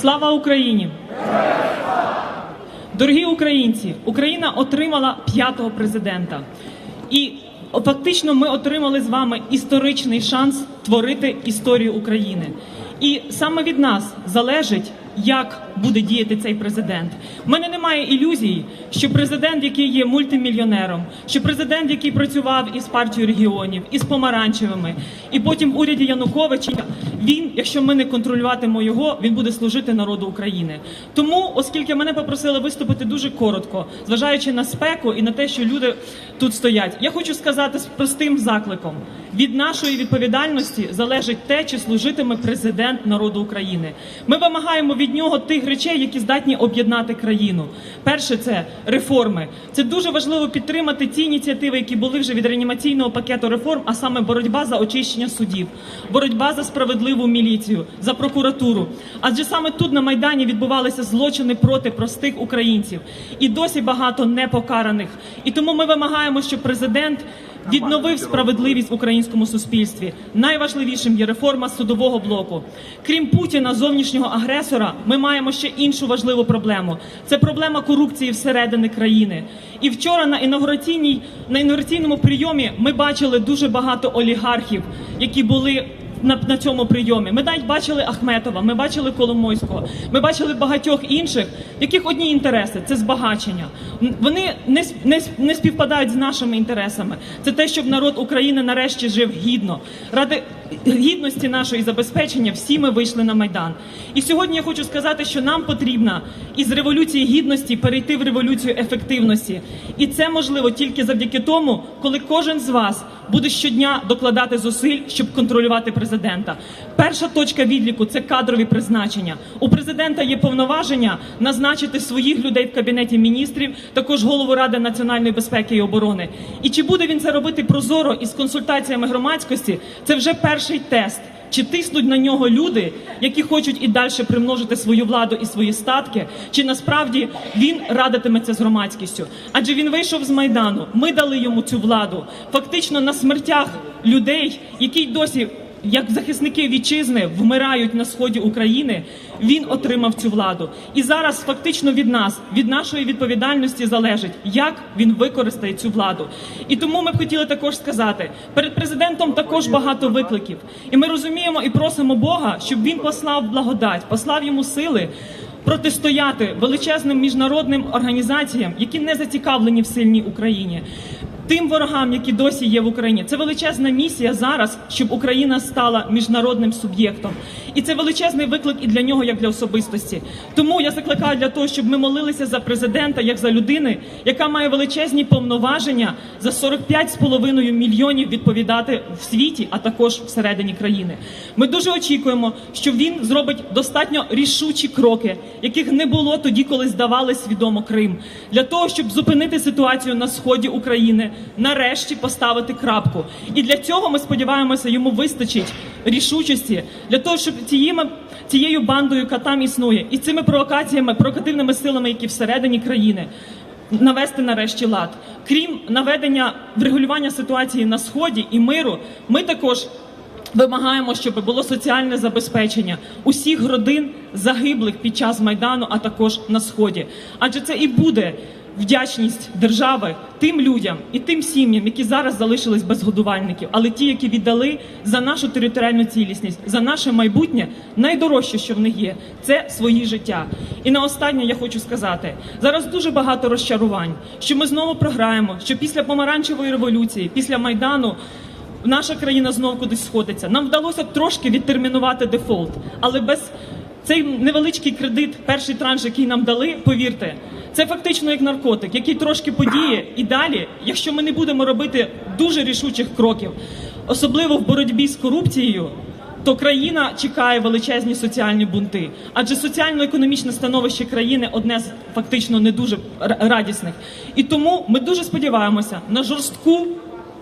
Слава Україні! Дорогі українці, Україна отримала п'ятого президента. І фактично ми отримали з вами історичний шанс творити історію України. І саме від нас залежить, як буде діяти цей президент. У мене немає ілюзій, що президент, який є мультимільйонером, що президент, який працював із партією регіонів, із помаранчевими, і потім в уряді Януковича, він, якщо ми не контролюватимемо його, він буде служити народу України. Тому, оскільки мене попросили виступити дуже коротко, зважаючи на спеку і на те, що люди тут стоять, я хочу сказати з простим закликом: від нашої відповідальності залежить те, чи служитиме президент народу України. Ми вимагаємо від нього тих речей, які здатні об'єднати країну. Перше це реформи. Це дуже важливо підтримати ті ініціативи, які були вже від реанімаційного пакету реформ, а саме боротьба за очищення судів, боротьба за справедливу міліцію, за прокуратуру. Адже саме тут на майдані відбувалися злочини проти простих українців, і досі багато непокараних. І тому ми вимагаємо, щоб президент відновив справедливість в українському суспільстві. Найважливішим є реформа судового блоку. Крім Путіна, зовнішнього агресора, ми маємо ще іншу важливу проблему: це проблема корупції всередини країни. І вчора на інаугураційній на інаугураційному прийомі ми бачили дуже багато олігархів, які були. На, на цьому прийомі ми навіть бачили Ахметова, ми бачили Коломойського, ми бачили багатьох інших, яких одні інтереси це збагачення. Вони не, не, не співпадають з нашими інтересами. Це те, щоб народ України нарешті жив гідно. Ради гідності нашої забезпечення всі ми вийшли на майдан. І сьогодні я хочу сказати, що нам потрібно із революції гідності перейти в революцію ефективності. І це можливо тільки завдяки тому, коли кожен з вас буде щодня докладати зусиль, щоб контролювати президента. Перша точка відліку це кадрові призначення. У президента є повноваження назначити своїх людей в кабінеті міністрів, також голову ради національної безпеки і оборони. І чи буде він це робити прозоро і з консультаціями громадськості? Це вже перший тест. Чи тиснуть на нього люди, які хочуть і далі примножити свою владу і свої статки? Чи насправді він радитиметься з громадськістю? Адже він вийшов з майдану. Ми дали йому цю владу. Фактично на смертях людей, які й досі. Як захисники вітчизни вмирають на сході України, він отримав цю владу. І зараз фактично від нас, від нашої відповідальності залежить, як він використає цю владу. І тому ми б хотіли також сказати: перед президентом також багато викликів. І ми розуміємо і просимо Бога, щоб він послав благодать, послав йому сили. Протистояти величезним міжнародним організаціям, які не зацікавлені в сильній Україні, тим ворогам, які досі є в Україні. Це величезна місія зараз, щоб Україна стала міжнародним суб'єктом. І це величезний виклик і для нього, як для особистості. Тому я закликаю для того, щоб ми молилися за президента, як за людини, яка має величезні повноваження за 45,5 мільйонів відповідати в світі, а також всередині країни. Ми дуже очікуємо, що він зробить достатньо рішучі кроки, яких не було тоді, коли здавали свідомо Крим, для того, щоб зупинити ситуацію на сході України, нарешті поставити крапку. І для цього ми сподіваємося, йому вистачить рішучості для того, щоб цією, тією бандою, яка там існує, і цими провокаціями, провокативними силами, які всередині країни. Навести нарешті лад, крім наведення врегулювання ситуації на сході і миру, ми також вимагаємо, щоб було соціальне забезпечення усіх родин загиблих під час майдану, а також на сході. Адже це і буде вдячність держави тим людям і тим сім'ям, які зараз залишились без годувальників, але ті, які віддали за нашу територіальну цілісність, за наше майбутнє, найдорожче, що в них є, це свої життя. І на останнє я хочу сказати: зараз дуже багато розчарувань, що ми знову програємо, що після помаранчевої революції, після майдану. Наша країна знову кудись сходиться. Нам вдалося трошки відтермінувати дефолт, але без цей невеличкий кредит, перший транш, який нам дали, повірте, це фактично як наркотик, який трошки подіє і далі, якщо ми не будемо робити дуже рішучих кроків, особливо в боротьбі з корупцією. То країна чекає величезні соціальні бунти, адже соціально-економічне становище країни одне з фактично не дуже радісних. І тому ми дуже сподіваємося на жорстку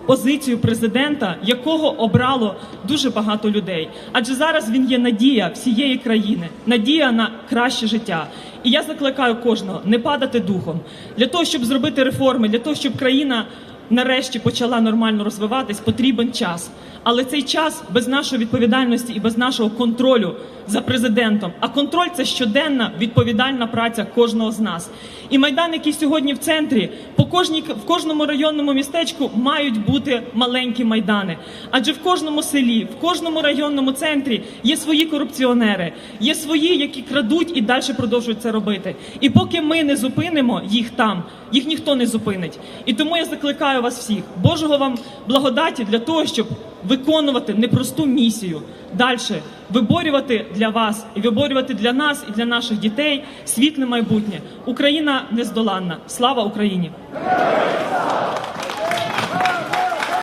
позицію президента, якого обрало дуже багато людей. Адже зараз він є надія всієї країни, надія на краще життя. І я закликаю кожного не падати духом для того, щоб зробити реформи, для того, щоб країна нарешті почала нормально розвиватись, потрібен час. Але цей час без нашої відповідальності і без нашого контролю за президентом. А контроль це щоденна відповідальна праця кожного з нас. І майдан, який сьогодні в центрі, по кожній в кожному районному містечку мають бути маленькі майдани. Адже в кожному селі, в кожному районному центрі є свої корупціонери, є свої, які крадуть і далі продовжують це робити. І поки ми не зупинимо їх там, їх ніхто не зупинить. І тому я закликаю вас всіх, Божого вам благодаті для того, щоб виконувати непросту місію. Далі виборювати для вас і виборювати для нас і для наших дітей світле майбутнє. Україна нездоланна. Слава Україні!